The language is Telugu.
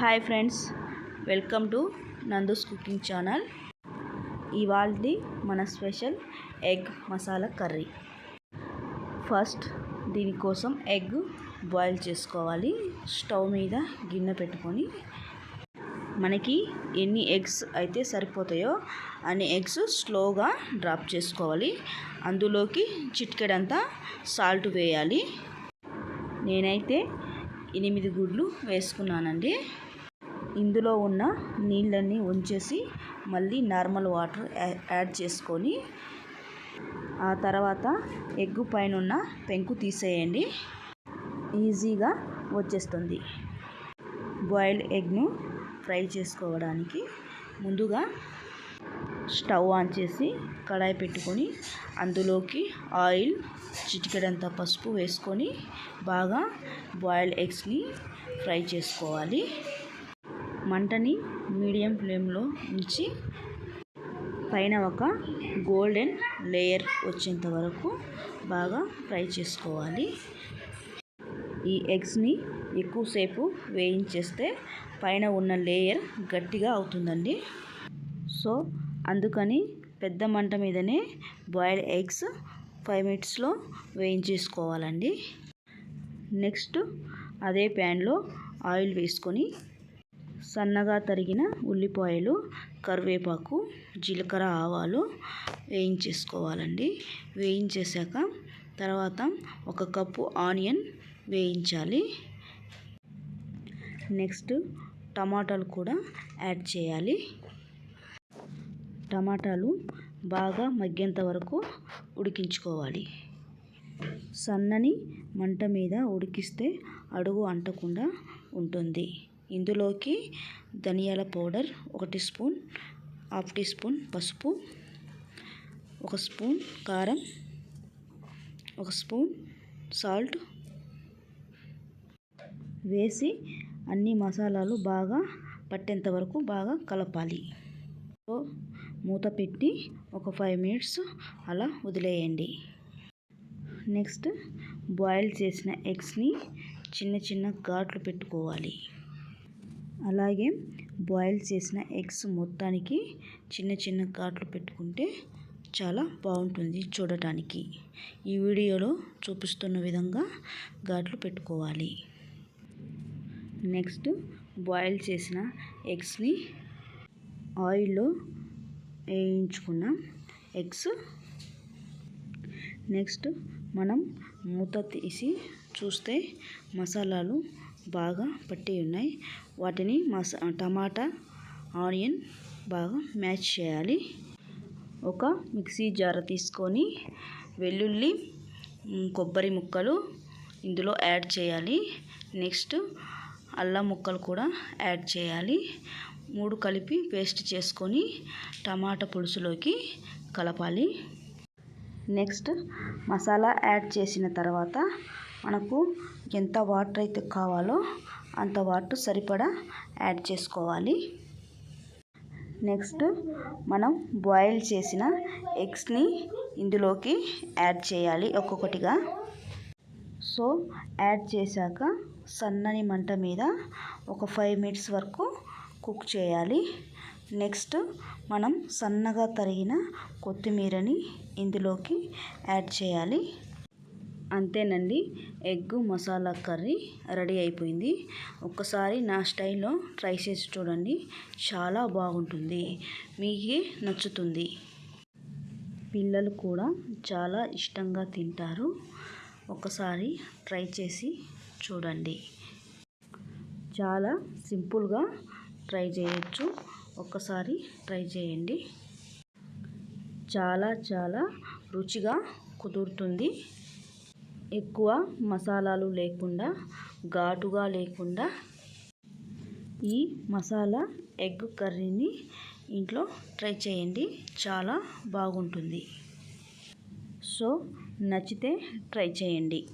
Hi friends welcome to Nandu's cooking channel. ఇవాళది మన special egg masala curry. First దీనికోసం ఎగ్ బాయిల్ చేసుకోవాలి. స్టవ్ మీద గిన్నె పెట్టుకొని మనకి ఎన్ని ఎగ్స్ అయితే సరిపోతాయో అన్ని ఎగ్స్ స్లోగా డ్రాప్ చేసుకోవాలి. అందులోకి చిటికెడంతా సాల్ట్ వేయాలి. నేనైతే ఎనిమిది గుడ్లు వేసుకున్నానండి. ఇందులో ఉన్న నీళ్ళన్నీ ఉంచేసి మళ్ళీ నార్మల్ వాటర్ యాడ్ చేసుకొని ఆ తర్వాత ఎగ్గు పైన ఉన్న పెంకు తీసేయండి. ఈజీగా వచ్చేస్తుంది. బాయిల్డ్ ఎగ్ను ఫ్రై చేసుకోవడానికి ముందుగా స్టవ్ ఆన్ చేసి కడాయి పెట్టుకొని అందులోకి ఆయిల్ చిటికెడంత పసుపు వేసుకొని బాగా బాయిల్డ్ ఎగ్స్ని ఫ్రై చేసుకోవాలి. మంటని మీడియం ఫ్లేమ్లో ఉంచి పైన ఒక గోల్డెన్ లేయర్ వచ్చేంత వరకు బాగా ఫ్రై చేసుకోవాలి. ఈ ఎగ్స్ని ఎక్కువసేపు వేయించేస్తే పైన ఉన్న లేయర్ గట్టిగా అవుతుందండి. సో అందుకని పెద్ద మంట మీదనే బాయిల్డ్ ఎగ్స్ ఫైవ్ మినిట్స్లో వేయించేసుకోవాలండి. నెక్స్ట్ అదే ప్యాన్లో ఆయిల్ వేసుకొని సన్నగా తరిగిన ఉల్లిపాయలు కరివేపాకు జీలకర్ర ఆవాలు వేయించేసుకోవాలండి. వేయించేసాక తర్వాత ఒక కప్పు ఆనియన్ వేయించాలి. నెక్స్ట్ టమాటాలు కూడా యాడ్ చేయాలి. టమాటాలు బాగా మగ్గేంత వరకు ఉడికించుకోవాలి. సన్నని మంట మీద ఉడికిస్తే అడుగు అంటకుండా ఉంటుంది. ఇందులోకి ధనియాల పౌడర్ ఒకటి స్పూన్ హాఫ్ టీ స్పూన్ పసుపు ఒక స్పూన్ కారం ఒక స్పూన్ సాల్ట్ వేసి అన్ని మసాలాలు బాగా పట్టేంత వరకు బాగా కలపాలి. సో మూత పెట్టి ఒక ఫైవ్ మినిట్స్ అలా వదిలేయండి. నెక్స్ట్ బాయిల్ చేసిన ఎగ్స్ని చిన్న చిన్న ఘాట్లు పెట్టుకోవాలి. అలాగే బాయిల్ చేసిన ఎగ్స్ మొత్తానికి చిన్న చిన్న ఘాట్లు పెట్టుకుంటే చాలా బాగుంటుంది చూడటానికి. ఈ వీడియోలో చూపిస్తున్న విధంగా ఘాట్లు పెట్టుకోవాలి. నెక్స్ట్ బాయిల్ చేసిన ఎగ్స్ని ఆయిల్లో వేయించుకున్న ఎగ్స్ నెక్స్ట్ మనం మూత తీసి చూస్తే మసాలాలు బాగా పట్టి ఉన్నాయి. వాటిని మసా టమాటా ఆనియన్ బాగా మ్యాచ్ చేయాలి. ఒక మిక్సీ జార్ తీసుకొని వెల్లుల్లి కొబ్బరి ముక్కలు ఇందులో యాడ్ చేయాలి. నెక్స్ట్ అల్లం ముక్కలు కూడా యాడ్ చేయాలి. మూడు కలిపి పేస్ట్ చేసుకొని టమాటా పులుసులోకి కలపాలి. నెక్స్ట్ మసాలా యాడ్ చేసిన తర్వాత మనకు ఎంత వాటర్ అయితే కావాలో అంత వాటర్ సరిపడా యాడ్ చేసుకోవాలి. నెక్స్ట్ మనం బాయిల్ చేసిన ఎగ్స్ని ఇందులోకి యాడ్ చేయాలి ఒక్కొక్కటిగా. సో యాడ్ చేశాక సన్నని మంట మీద ఒక ఫైవ్ మినిట్స్ వరకు కుక్ చేయాలి. నెక్స్ట్ మనం సన్నగా తరిగిన కొత్తిమీరని ఇందులోకి యాడ్ చేయాలి. అంతేనండి. ఎగ్ మసాలా కర్రీ రెడీ అయిపోయింది. ఒక్కసారి నా స్టైల్లో ట్రై చేసి చూడండి. చాలా బాగుంటుంది. మీకే నచ్చుతుంది. పిల్లలు కూడా చాలా ఇష్టంగా తింటారు. ఒకసారి ట్రై చేసి చూడండి. చాలా సింపుల్గా ట్రై చేయొచ్చు. ఒక్కసారి ట్రై చేయండి. చాలా చాలా రుచిగా కుదురుతుంది. ఎక్కువ మసాలాలు లేకుండా ఘాటుగా లేకుండా ఈ మసాలా ఎగ్ కర్రీని ఇంట్లో ట్రై చేయండి. చాలా బాగుంటుంది. సో నచ్చితే ట్రై చేయండి.